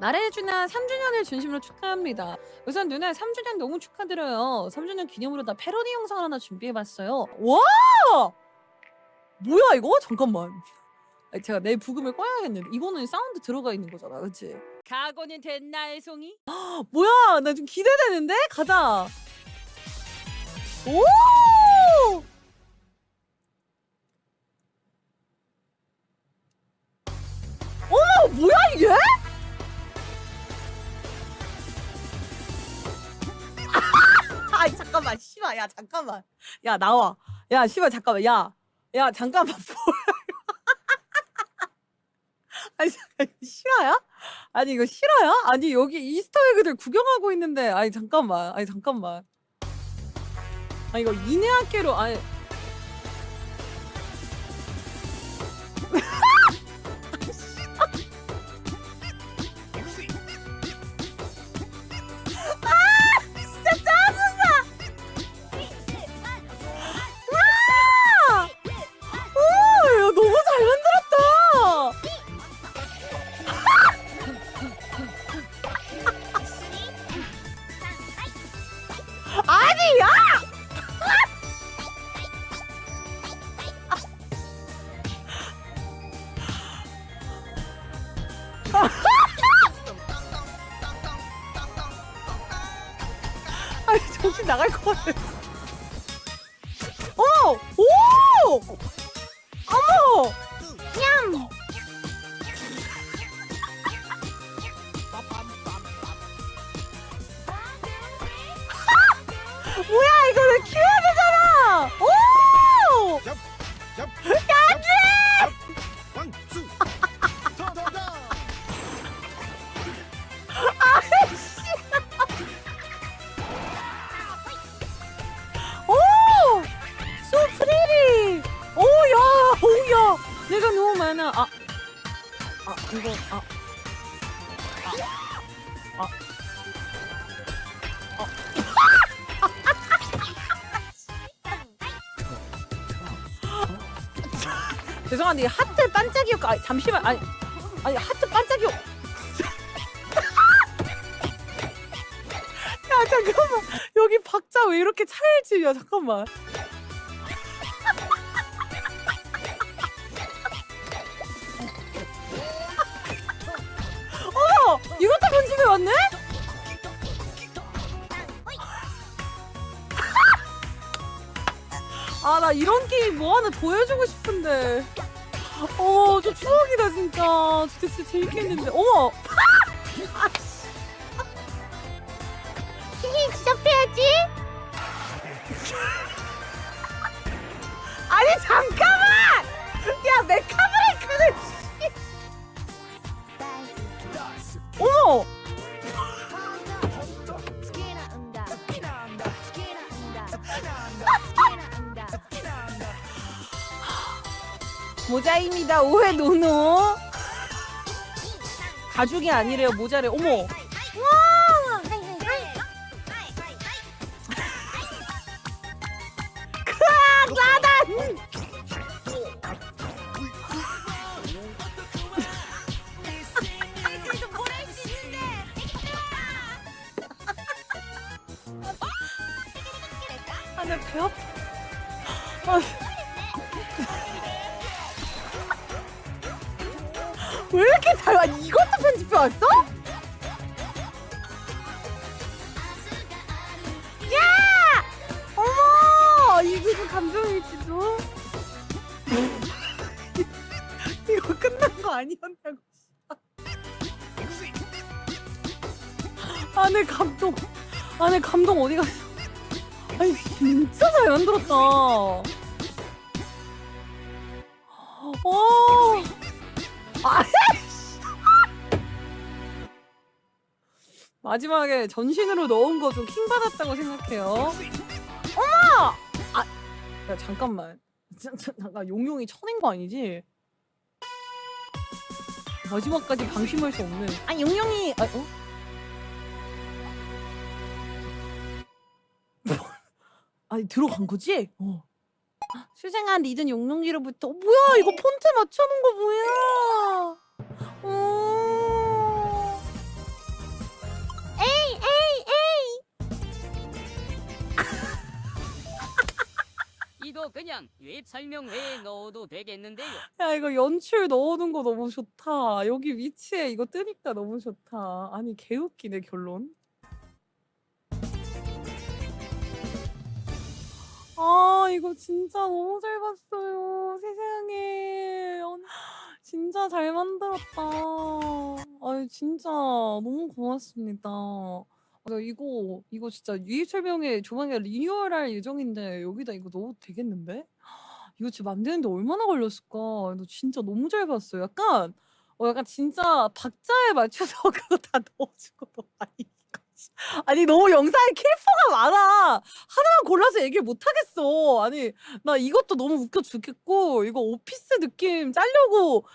나래주나 3주년을 진심으로 축하합니다. 우선 누나 3주년 너무 축하드려요. 3주년 기념으로 나 패러디 영상 하나 준비해봤어요. 와! 뭐야 이거? 잠깐만. 아니, 제가 내 부금을 꺼야겠는데 이거는 사운드 들어가 있는 거잖아, 그렇지? 각오는 됐나의 송이? 뭐야, 나 좀 기대되는데? 가자. 오! 아이 잠깐만. 씨발 야 잠깐만. 야 나와. 야 씨발 잠깐만. 야야 잠깐만. 아니 잠깐 이거? 아니 이거 실화야? 아니 여기 이스터에그들 구경하고 있는데. 아니 잠깐만. 아니 잠깐만. 아니 이거 인해학계로 아니 나갈 것 같아 어! 오! 어머! 냠! 뭐야 이거 왜 키워야 되잖아! 오! 아, 이거 아. 아. 아. 아. 죄송한데 이 하트 반짝이요. 아, 잠시만. 아니. 아니 하트 반짝이요. 야 잠깐만 여기 박자 왜 이렇게 찰지야 잠깐만 왔네? 아 나 이런 게임 뭐 하나 더 해주고 싶은데. 어저 추억이다 진짜. 진짜 재밌겠는데. 어머 모자입니다. 오해 노노. 가죽이 아니래요 모자래. 어머. 와! 크악 라단 아나 배 아파 왜 이렇게 잘 와? 이것도 편집해 왔어? 야! 어머! 이게 좀 감동일지도. 이거 끝난 거 아니었냐고. 안에 감동. 안에 감동 어디 갔어? 아니 진짜 잘 만들었다. 어. 아, 마지막에 전신으로 넣은 거 좀 킹 받았다고 생각해요. 어머! 아, 야 잠깐만. 잠깐 용용이 쳐낸 거 아니지? 마지막까지 방심할 수 없는. 아 용용이. 아, 어? 아니 들어간 거지? 어. 수생한 리든 용룡기로부터. 어, 뭐야 이거 폰트 맞춰놓은 거 뭐야? 어... 에이 에이 에이. 이거 그냥 웹 설명회에 넣어도 되겠는데요. 야 이거 연출 넣어놓은 거 너무 좋다. 여기 위치에 이거 뜨니까 너무 좋다. 아니 개웃기네 결론. 아 이거 진짜 너무 잘 봤어요. 세상에. 언- 진짜 잘 만들었다. 아니 진짜 너무 고맙습니다. 나 이거 이거 진짜 유입설명회 조만간 리뉴얼할 예정인데 여기다 이거 넣어도 되겠는데? 이거 지금 만드는데 얼마나 걸렸을까? 너 진짜 너무 잘 봤어. 약간 어 약간 진짜 박자에 맞춰서 그거 다 넣어주고 너 아니. 아니 너무 영상에 킬퍼가 많아. 하나만 골라서 얘기를 못 하겠어. 아니 나 이것도 너무 웃겨 죽겠고 이거 오피스 느낌 짜려고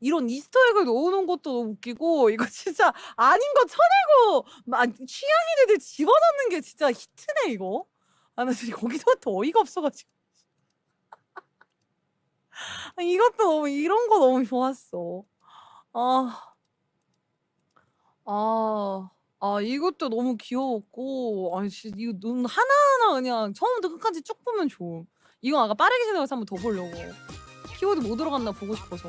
이런 이스터에그 넣어놓은 것도 너무 웃기고 이거 진짜 아닌 거 쳐내고 막 취향인 애들 집어넣는 게 진짜 히트네 이거. 아나 진짜 거기서부터 어이가 없어가지고. 아, 이것도 너무 이런 거 너무 좋았어. 아, 아, 아 이것도 너무 귀여웠고, 아니 이거 눈 하나하나 그냥 처음부터 끝까지 쭉 보면 좋음. 이거 아까 빠르게 생각해서 한번 더 보려고. 키워드 뭐 들어갔나 보고 싶어서.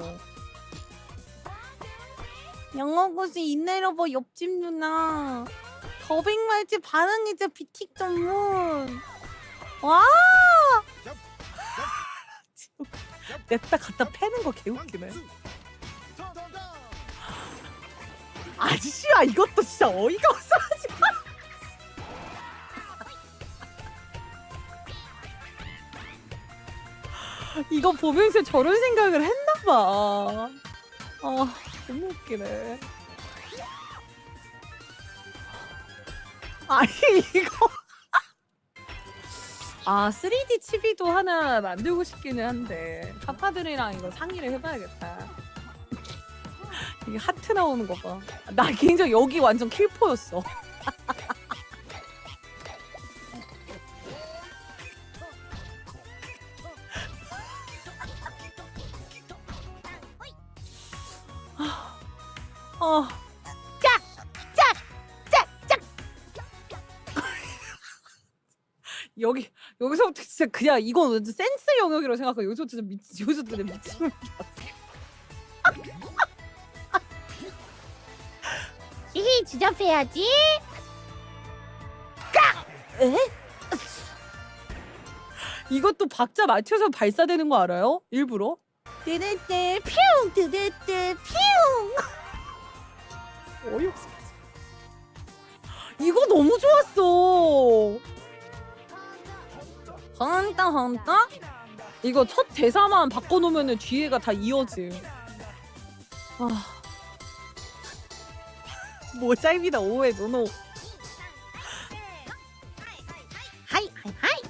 영어고시 인내러버 옆집 누나. 더빙 말지 반응이자 비틱 전문. 와! 냅다 갖다 패는 거 개웃기네. 아저씨야 이것도 진짜 어이가 없어가지고. 이거 보면서 저런 생각을 했나봐. 아 너무 웃기네. 아니 이거. 아 3D 치비도 하나 만들고 싶기는 한데 파파들이랑 이거 상의를 해봐야겠다. 이게 하트 나오는 거 봐. 나 개인적으로 여기 완전 킬포였어. 짝! 짝! 여기 여기서부터 진짜 그냥 이건 완전 센스 영역이라고 생각하고 여기서부터 진짜 미치 여기서부터 미치는 히히 주접해야지. 에? 이것도 박자 맞춰서 발사되는 거 알아요? 일부러? 뜨르뜨 퓨 뜨르뜨 퓨. 어이없어. 이거 너무 좋았어. 헌다 헌다? 이거 첫 대사만 바꿔놓으면 뒤에가 다 이어짐. 아. 모자입니다 오해 노노. 하이 하이 하이.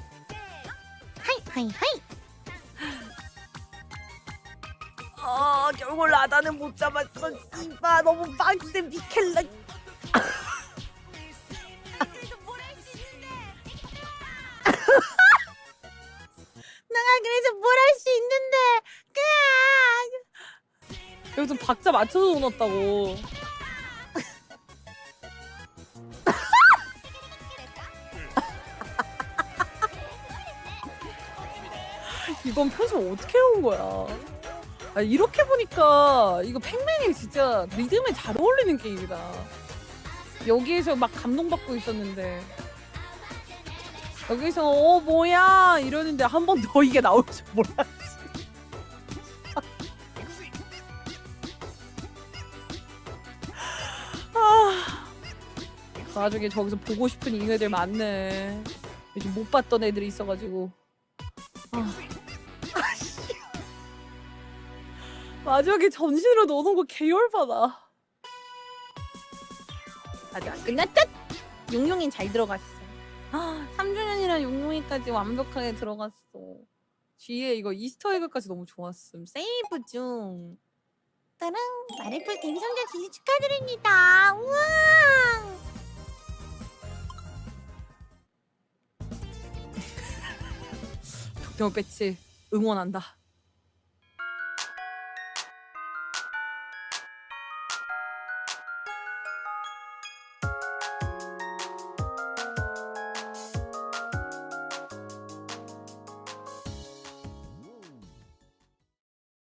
하이 하이 하이. 아 결국 라다는 못 잡았어. 씨바 너무 빡센 비켈라. 내가 그래서 뭘 할 수 있는데. 그냥. 여기 좀 박자 맞춰서 넣었다고. 이건 편집 어떻게 해온 거야? 아, 이렇게 보니까 이거 팩맨이 진짜 리듬에 잘 어울리는 게임이다. 여기에서 막 감동받고 있었는데 여기서 어 뭐야 이러는데 한 번 더 이게 나올 줄 몰랐지. 아, 그 와중에 저기서 보고 싶은 잉여들 많네. 요즘 못 봤던 애들이 있어가지고. 아. 마지막에 전신으로 넣어놓은 거 개열받아. 아직 안 끝났다. 용용이 잘 들어갔어. 아, 3주년이라 용용이까지 완벽하게 들어갔어. 뒤에 이거 이스터에그까지 너무 좋았음. 세이브 중. 따랑 마르풀 댕성자 진심 축하드립니다. 우와. 독대모 배치 응원한다.